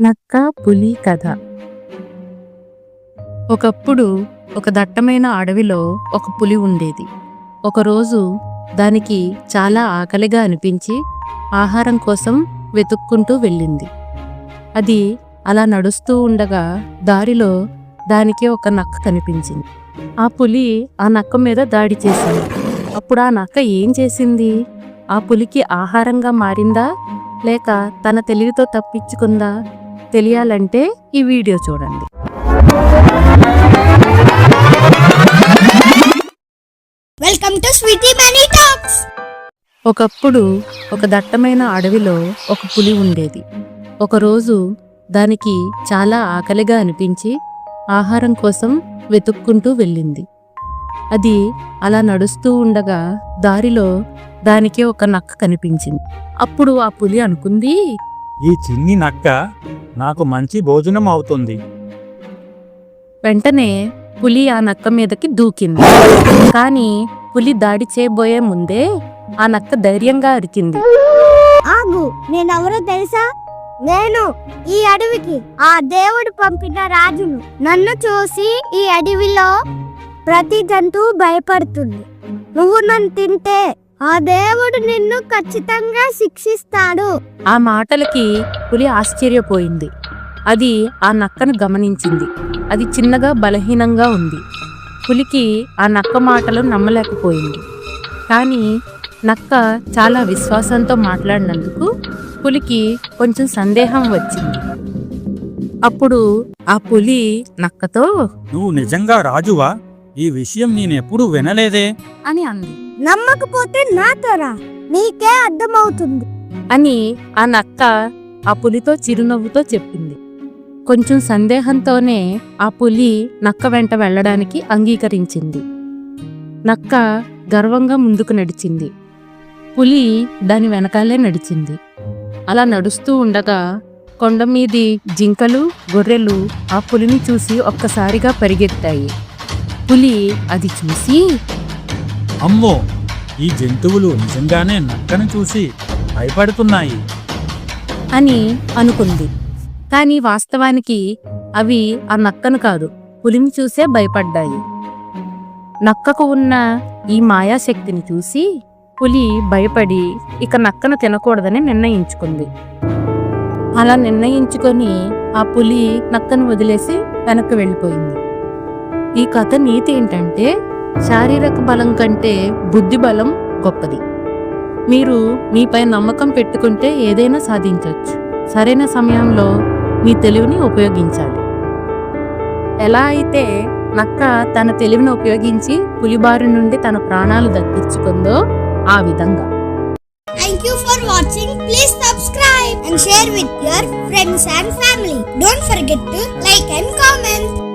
నక్క పులి కథ. ఒకప్పుడు ఒక దట్టమైన అడవిలో ఒక పులి ఉండేది. ఒకరోజు దానికి చాలా ఆకలిగా అనిపించి ఆహారం కోసం వెతుక్కుంటూ వెళ్ళింది. అది అలా నడుస్తూ ఉండగా దారిలో దానికి ఒక నక్క కనిపించింది. ఆ పులి ఆ నక్క మీద దాడి చేసింది. అప్పుడు ఆ నక్క ఏం చేసింది? ఆ పులికి ఆహారంగా మారిందా? లేక తన తెలివితో తప్పించుకుందా? తెలియాలంటే ఈ వీడియో చూడండి. Welcome to sweety money talks ఒకప్పుడు ఒక దట్టమైన అడవిలో ఒక పులి ఉండేది. ఒకరోజు దానికి చాలా ఆకలిగా అనిపించి ఆహారం కోసం వెతుక్కుంటూ వెళ్ళింది. అది అలా నడుస్తూ ఉండగా దారిలో దానికి ఒక నక్క కనిపించింది. అప్పుడు ఆ పులి అనుకుంది ఈ చిన్ని నక్క నాకు మంచి భోజనం అవుతుంది. వెంటనే పులి ఆ నక్క మీదకి దూకింది. కానీ పులి దాడి చేయబోయే ముందే ఆ నక్క ధైర్యంగా అరిచింది. ఆగు నేనెవరో తెలుసా? నేను ఈ అడవికి ఆ దేవుడు పంపిన రాజును. నన్ను చూసి ఈ అడవిలో ప్రతి జంతువు భయపడుతుంది. నువ్వు నన్ను తింటే ఆ దేవుడు నిన్ను ఖచ్చితంగా శిక్షిస్తాడు. ఆ మాటలకి పులి ఆశ్చర్యపోయింది. అది ఆ నక్కను గమనించింది. అది చిన్నగా బలహీనంగా ఉంది. పులికి ఆ నక్క మాటలు నమ్మలేకపోయింది. కానీ నక్క చాలా విశ్వాసంతో మాట్లాడినందుకు పులికి కొంచెం సందేహం వచ్చింది. అప్పుడు ఆ పులి నక్కతో నువ్వు నిజంగా రాజువా? ఈ విషయం నేనెప్పుడు వినలేదే? అని అంది. నమ్మకపోతే నాతో రా నీకే అర్థమవుతుంది. అని ఆ నక్క ఆ పులితో చిరునవ్వుతో చెప్పింది. కొంచెం సందేహంతోనే ఆ పులి నక్క వెంట వెళ్ళడానికి అంగీకరించింది. నక్క గర్వంగా ముందుకు నడిచింది. పులి దాని వెనకాలే నడిచింది. అలా నడుస్తూ ఉండగా కొండ మీది జింకలు గొర్రెలు ఆ పులిని చూసి ఒక్కసారిగా పరిగెత్తాయి. పులి అది చూసి అమ్మో ఈ జంతువులు నిజంగానే నక్కను చూసి భయపడుతున్నాయి. అని అనుకుంది. కానీ వాస్తవానికి అవి ఆ నక్కను కాదు పులిని చూసే భయపడ్డాయి. నక్కకు ఉన్న ఈ మాయాశక్తిని చూసి పులి భయపడి ఇక నక్కను తినకూడదని నిర్ణయించుకుంది. అలా నిర్ణయించుకొని ఆ పులి నక్కను వదిలేసి వెనక్కి వెళ్ళిపోయింది. ఈ కథ నీతి ఏంటంటే శారీరక బలం కంటే బుద్ధి బలం గొప్పది మీరు మీపై నమ్మకం పెట్టుకుంటే ఏదైనా సాధించవచ్చు సరైన సమయంలో మీ తెలివిని ఉపయోగించాలి ఎలా అయితే నక్క తన తెలివిని ఉపయోగించి పులిబారి నుండి తన ప్రాణాలు దక్కించుకుందో ఆ విధంగా Thank you for watching. Please subscribe and share with your friends and family. Don't forget to like and comment.